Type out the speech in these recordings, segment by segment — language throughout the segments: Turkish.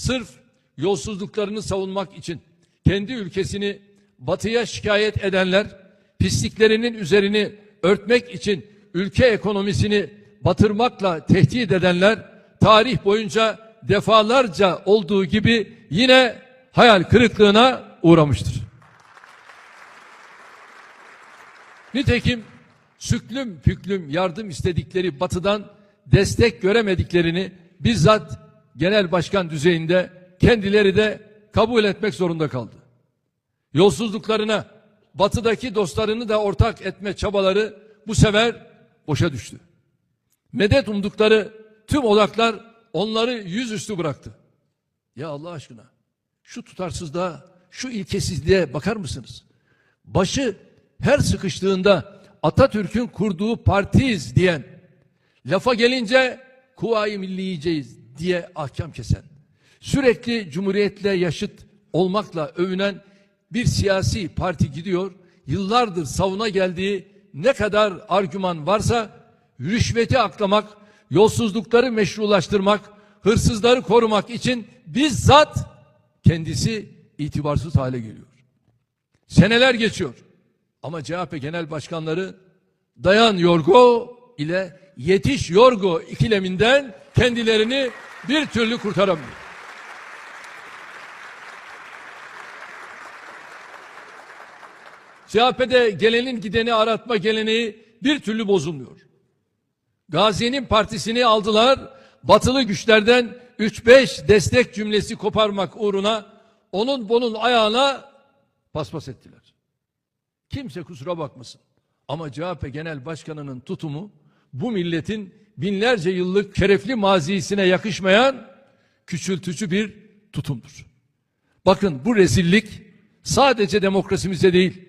sırf yolsuzluklarını savunmak için kendi ülkesini batıya şikayet edenler, pisliklerinin üzerini örtmek için ülke ekonomisini batırmakla tehdit edenler tarih boyunca defalarca olduğu gibi yine hayal kırıklığına uğramıştır. Nitekim süklüm püklüm yardım istedikleri batıdan destek göremediklerini bizzat genel başkan düzeyinde kendileri de kabul etmek zorunda kaldı. Yolsuzluklarına batıdaki dostlarını da ortak etme çabaları bu sefer boşa düştü. Medet umdukları tüm odaklar onları yüzüstü bıraktı. Ya Allah aşkına şu tutarsızlığa, şu ilkesizliğe bakar mısınız? Başı her sıkıştığında Atatürk'ün kurduğu partiyiz diyen, lafa gelince Kuvayi Milliyeceğiz diye ahkam kesen, sürekli cumhuriyetle yaşıt olmakla övünen bir siyasi parti gidiyor, yıllardır savuna geldiği ne kadar argüman varsa rüşveti aklamak, yolsuzlukları meşrulaştırmak, hırsızları korumak için bizzat kendisi itibarsız hale geliyor. Seneler geçiyor. Ama CHP genel başkanları dayan yorgo ile yetiş yorgo ikileminden kendilerini bir türlü kurtaramıyor. CHP'de gelenin gideni aratma geleneği bir türlü bozulmuyor. Gazi'nin partisini aldılar, batılı güçlerden 3-5 destek cümlesi koparmak uğruna onun bunun ayağına paspas ettiler. Kimse kusura bakmasın. Ama CHP Genel Başkanı'nın tutumu bu milletin binlerce yıllık şerefli mazisine yakışmayan küçültücü bir tutumdur. Bakın bu rezillik sadece demokrasimize değil,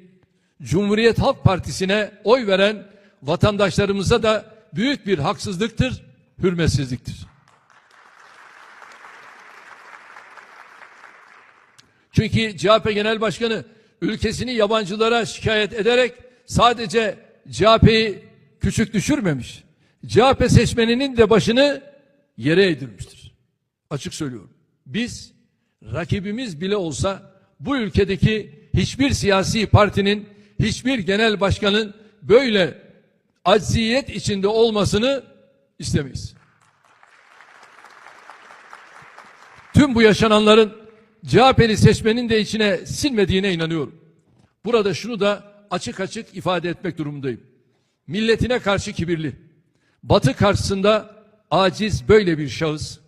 Cumhuriyet Halk Partisi'ne oy veren vatandaşlarımıza da büyük bir haksızlıktır, hürmetsizliktir. Çünkü CHP Genel Başkanı ülkesini yabancılara şikayet ederek sadece CHP'yi küçük düşürmemiş. CHP seçmeninin de başını yere eğdirmiştir. Açık söylüyorum. Biz rakibimiz bile olsa bu ülkedeki hiçbir siyasi partinin, hiçbir genel başkanın böyle acziyet içinde olmasını istemeyiz. Tüm bu yaşananların CHP'li seçmenin de içine sinmediğine inanıyorum. Burada şunu da açık açık ifade etmek durumundayım. Milletine karşı kibirli, batı karşısında aciz böyle bir şahıs,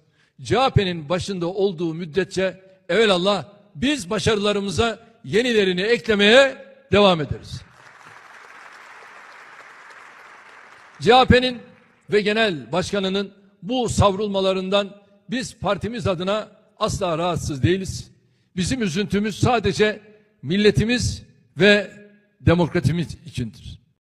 CHP'nin başında olduğu müddetçe evelallah biz başarılarımıza yenilerini eklemeye devam ederiz. CHP'nin ve genel başkanının bu savrulmalarından biz partimiz adına asla rahatsız değiliz. Bizim üzüntümüz sadece milletimiz ve demokratimiz içindir.